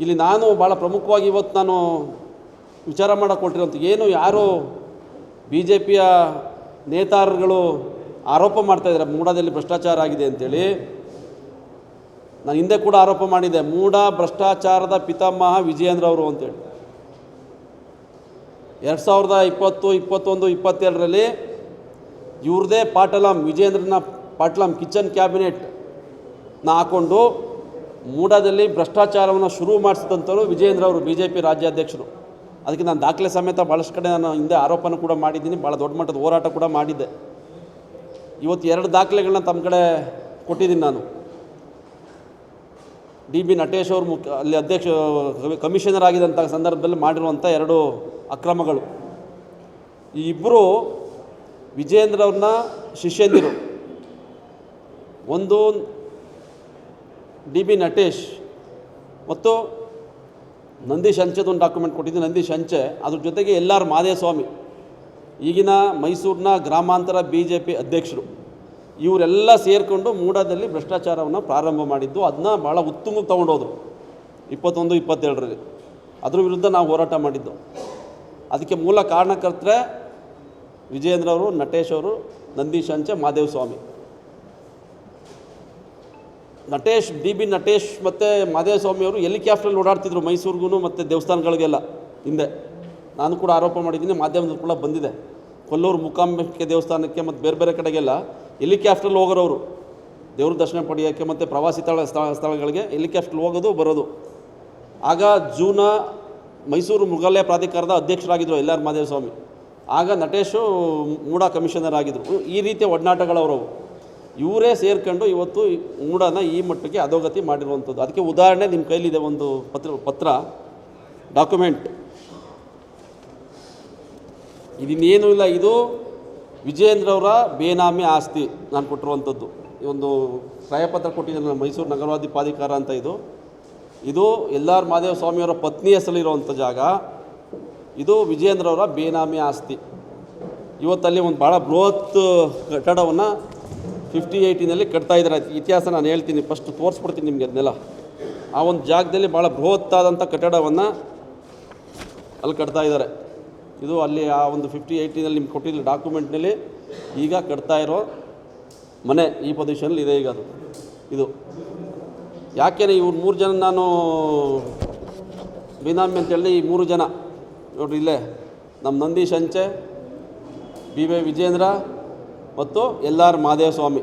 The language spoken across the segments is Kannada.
ಇಲ್ಲಿ ನಾನು ಭಾಳ ಪ್ರಮುಖವಾಗಿ ಇವತ್ತು ನಾನು ವಿಚಾರ ಮಾಡೋಕೆ ಏನು ಯಾರು ಬಿ ಜೆ ಪಿಯ ನೇತಾರರುಗಳು ಆರೋಪ ಮಾಡ್ತಾಯಿದ್ದಾರೆ ಮೂಡಾದಲ್ಲಿ ಭ್ರಷ್ಟಾಚಾರ ಆಗಿದೆ ಅಂತೇಳಿ. ನಾನು ಹಿಂದೆ ಕೂಡ ಆರೋಪ ಮಾಡಿದ್ದೆ. ಮೂಡ ಭ್ರಷ್ಟಾಚಾರದ ಪಿತಾಮಹ ವಿಜಯೇಂದ್ರ ಅವರು ಅಂತೇಳಿ. ಎರಡು ಸಾವಿರದ ಇಪ್ಪತ್ತು, ಇಪ್ಪತ್ತೊಂದು, ಇಪ್ಪತ್ತೆರಡರಲ್ಲಿ ಇವ್ರದೇ ಪಾಟಲಂ ವಿಜೇಂದ್ರನ ಪಾಟಲಂ ಕಿಚನ್ ಕ್ಯಾಬಿನೆಟ್ನ ಹಾಕ್ಕೊಂಡು ಮೂಡಾದಲ್ಲಿ ಭ್ರಷ್ಟಾಚಾರವನ್ನು ಶುರು ಮಾಡಿಸಿದಂಥವ್ರು ವಿಜಯೇಂದ್ರ ಅವರು ಬಿ ಜೆ ಪಿ ರಾಜ್ಯಾಧ್ಯಕ್ಷರು. ಅದಕ್ಕೆ ನಾನು ದಾಖಲೆ ಸಮೇತ ಭಾಳಷ್ಟು ಕಡೆ ನಾನು ಹಿಂದೆ ಆರೋಪನ ಕೂಡ ಮಾಡಿದ್ದೀನಿ ಭಾಳ ದೊಡ್ಡ ಮಟ್ಟದ ಹೋರಾಟ ಕೂಡ ಮಾಡಿದ್ದೆ. ಇವತ್ತು ಎರಡು ದಾಖಲೆಗಳನ್ನ ತಮ್ಮ ಕಡೆ ಕೊಟ್ಟಿದ್ದೀನಿ ನಾನು. ಡಿ ಬಿ ನಟೇಶ್ ಅವರು ಮುಖ್ಯ ಅಲ್ಲಿ ಅಧ್ಯಕ್ಷ, ಕಮಿಷನರ್ ಆಗಿದ್ದಂಥ ಸಂದರ್ಭದಲ್ಲಿ ಮಾಡಿರುವಂಥ ಎರಡು ಅಕ್ರಮಗಳು. ಈ ಇಬ್ಬರು ವಿಜಯೇಂದ್ರ ಅವ್ರನ್ನ ಶಿಷ್ಯಂದಿರು. ಒಂದು ಡಿ ಬಿ ನಟೇಶ್ ಮತ್ತು ನಂದೀಶ್ ಒಂದು ಡಾಕ್ಯುಮೆಂಟ್ ಕೊಟ್ಟಿದ್ದು ನಂದೀಶ್ ಹಂಚೆ ಅದ್ರ ಜೊತೆಗೆ ಎಲ್ ಆರ್ ಮಾದೇಸ್ವಾಮಿ, ಈಗಿನ ಮೈಸೂರಿನ ಗ್ರಾಮಾಂತರ ಬಿ ಜೆ ಪಿ ಅಧ್ಯಕ್ಷರು, ಇವರೆಲ್ಲ ಸೇರಿಕೊಂಡು ಮೂಡಾದಲ್ಲಿ ಭ್ರಷ್ಟಾಚಾರವನ್ನು ಪ್ರಾರಂಭ ಮಾಡಿದ್ದು ಅದನ್ನ ಭಾಳ ಉತ್ತುಂಗಕ್ಕೆ ತೊಗೊಂಡೋದ್ರು, ಇಪ್ಪತ್ತೊಂದು ಇಪ್ಪತ್ತೆರಡರಲ್ಲಿ ಅದ್ರ ವಿರುದ್ಧ ನಾವು ಹೋರಾಟ ಮಾಡಿದ್ದು. ಅದಕ್ಕೆ ಮೂಲ ಕಾರಣಕರ್ತರೆ ವಿಜಯೇಂದ್ರ ಅವರು ನಟೇಶ್ ಅವರು ನಂದೀಶ್ ಹಂಚೆ ಮಾದೇವ ಸ್ವಾಮಿ ನಟೇಶ್, ಡಿ ಬಿ ನಟೇಶ್ ಮತ್ತು ಮಾದೇವ ಸ್ವಾಮಿ ಅವರು ಹೆಲಿಕಾಪ್ಟ್ರಲ್ಲಿ ಓಡಾಡ್ತಿದ್ರು ಮೈಸೂರಿಗೂ ಮತ್ತು ದೇವಸ್ಥಾನಗಳಿಗೆಲ್ಲ ಹಿಂದೆ. ನಾನು ಕೂಡ ಆರೋಪ ಮಾಡಿದ್ದೀನಿ, ಮಾಧ್ಯಮದ ಕೂಡ ಬಂದಿದೆ. ಕೊಲ್ಲೂರು ಮುಕಾಂಬಿಕೆ ದೇವಸ್ಥಾನಕ್ಕೆ ಮತ್ತು ಬೇರೆ ಬೇರೆ ಕಡೆಗೆಲ್ಲ ಹೆಲಿಕಾಪ್ಟ್ರಲ್ಲಿ ಹೋಗೋರವರು? ದೇವ್ರ ದರ್ಶನ ಪಡೆಯೋಕ್ಕೆ ಮತ್ತು ಪ್ರವಾಸಿ ಸ್ಥಳ ಸ್ಥಳ, ಸ್ಥಳಗಳಿಗೆ ಹೆಲಿಕಾಪ್ಟ್ರಲ್ಲಿ ಹೋಗೋದು, ಬರೋದು? ಆಗ ಜೂನ ಮೈಸೂರು ಮೃಗಾಲಯ ಪ್ರಾಧಿಕಾರದ ಅಧ್ಯಕ್ಷರಾಗಿದ್ದರು ಎಲ್ ಆರ್ ಮಾದೇವಸ್ವಾಮಿ. ಆಗ ನಟೇಶು ಮೂಡಾ ಕಮಿಷನರ್ ಆಗಿದ್ದರು ಈ ರೀತಿಯ ಒಡನಾಟಗಳವರವು ಇವರೇ ಸೇರ್ಕೊಂಡು ಇವತ್ತು ಮೂಡನ ಈ ಮಟ್ಟಕ್ಕೆ ಅಧೋಗತಿ ಮಾಡಿರುವಂಥದ್ದು. ಅದಕ್ಕೆ ಉದಾಹರಣೆ ನಿಮ್ಮ ಕೈಲಿದೆ ಒಂದು ಪತ್ರ ಪತ್ರ, ಡಾಕ್ಯುಮೆಂಟ್. ಇದಿನ್ನೇನೂ ಇಲ್ಲ, ಇದು ವಿಜಯೇಂದ್ರವರ ಬೇನಾಮಿ ಆಸ್ತಿ ನಾನು ಕೊಟ್ಟಿರುವಂಥದ್ದು. ಈ ಒಂದು ಕ್ರಯಪತ್ರ ಕೊಟ್ಟಿದ್ದೀನಿ ಮೈಸೂರು ನಗರಾಧಿಪಾಧಿಕಾರ ಅಂತ ಇದು. ಇದು ಎಲ್ ಆರ್ ಮಾದೇವ ಸ್ವಾಮಿಯವರ ಪತ್ನಿ ಹೆಸರಲ್ಲಿರುವಂಥ ಜಾಗ. ಇದು ವಿಜಯೇಂದ್ರವರ ಬೇನಾಮಿ ಆಸ್ತಿ. ಇವತ್ತಲ್ಲಿ ಒಂದು ಭಾಳ ಬೃಹತ್ ಕಟ್ಟಡವನ್ನು ಫಿಫ್ಟಿ ಏಯ್ಟಿನಲ್ಲಿ ಕಟ್ತಾ ಇದ್ದಾರೆ. ಇತಿಹಾಸ ನಾನು ಹೇಳ್ತೀನಿ ಫಸ್ಟ್ ತೋರಿಸ್ಬಿಡ್ತೀನಿ ನಿಮಗೆ ಅದನ್ನೆಲ್ಲ. ಆ ಒಂದು ಜಾಗದಲ್ಲಿ ಭಾಳ ಬೃಹತ್ತಾದಂಥ ಕಟ್ಟಡವನ್ನು ಅಲ್ಲಿ ಕಟ್ತಾ ಇದ್ದಾರೆ. ಇದು ಅಲ್ಲಿ ಆ ಒಂದು ಫಿಫ್ಟಿ ಏಯ್ಟಿನಲ್ಲಿ ನಿಮ್ಗೆ ಕೊಟ್ಟಿದ್ದ ಡಾಕ್ಯುಮೆಂಟ್ನಲ್ಲಿ ಈಗ ಕಟ್ತಾ ಇರೋ ಮನೆ ಈ ಪೊಸಿಷನಲ್ಲಿ ಇದೆ ಈಗ ಅದು. ಇದು. ಯಾಕೆಂದರೆ ಇವ್ರು ಮೂರು ಜನ ನಾನು ಬಿನಾಮಿ ಅಂತ ಹೇಳಿ ಈ ಮೂರು ಜನ. ನೋಡ್ರಿ ಇಲ್ಲೇ, ನಮ್ಮ ನಂದೀಶ್ ಅಂಚೆ, ಬಿ ವೈ ವಿಜೇಂದ್ರ ಮತ್ತು ಎಲ್ ಆರ್ ಸ್ವಾಮಿ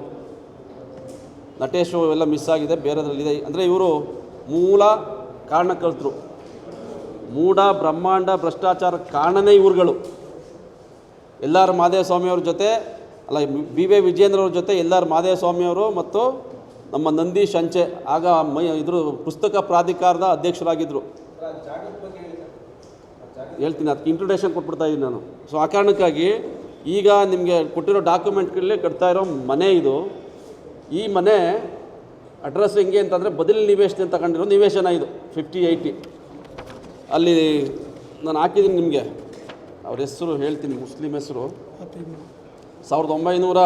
ನಟೇಶು ಎಲ್ಲ ಮಿಸ್ ಆಗಿದೆ, ಬೇರೆದ್ರಲ್ಲಿದೆ. ಅಂದರೆ ಇವರು ಮೂಲ ಕಾರಣಕರ್ತರು. ಮೂಢ, ಬ್ರಹ್ಮಾಂಡ, ಭ್ರಷ್ಟಾಚಾರ ಕಾರಣನೇ ಇವ್ರುಗಳು. ಎಲ್ ಆರ್ ಸ್ವಾಮಿಯವ್ರ ಜೊತೆ, ಅಲ್ಲ, ಬಿ ವಿ ವಿಜೇಂದ್ರ ಅವ್ರ ಜೊತೆ ಎಲ್ ಆರ್ ಸ್ವಾಮಿಯವರು ಮತ್ತು ನಮ್ಮ ನಂದಿ ಅಂಚೆ ಆಗ ಮೈ, ಇದ್ರ ಪುಸ್ತಕ ಪ್ರಾಧಿಕಾರದ ಅಧ್ಯಕ್ಷರಾಗಿದ್ದರು ಹೇಳ್ತೀನಿ, ಅದಕ್ಕೆ ಇಂಟ್ರೊಡಕ್ಷನ್ ಕೊಟ್ಬಿಡ್ತಾ ಇದ್ದೀನಿ ನಾನು. ಸೊ ಆ ಕಾರಣಕ್ಕಾಗಿ ಈಗ ನಿಮಗೆ ಕೊಟ್ಟಿರೋ ಡಾಕ್ಯುಮೆಂಟ್ಗಳಲ್ಲೇ ಕಟ್ತಾ ಇರೋ ಮನೆ ಇದು. ಈ ಮನೆ ಅಡ್ರೆಸ್ ಹೆಂಗೆ ಅಂತಂದರೆ ಬದಲಿ ನಿವೇಶನ ತಗೊಂಡಿರೋ ನಿವೇಶನ ಇದು ಫಿಫ್ಟಿ ಏಯ್ಟಿ ಅಲ್ಲಿ ನಾನು ಹಾಕಿದ್ದೀನಿ ನಿಮಗೆ. ಅವ್ರ ಹೆಸರು ಹೇಳ್ತೀನಿ ಮುಸ್ಲಿಂ ಹೆಸರು. ಸಾವಿರದ ಒಂಬೈನೂರ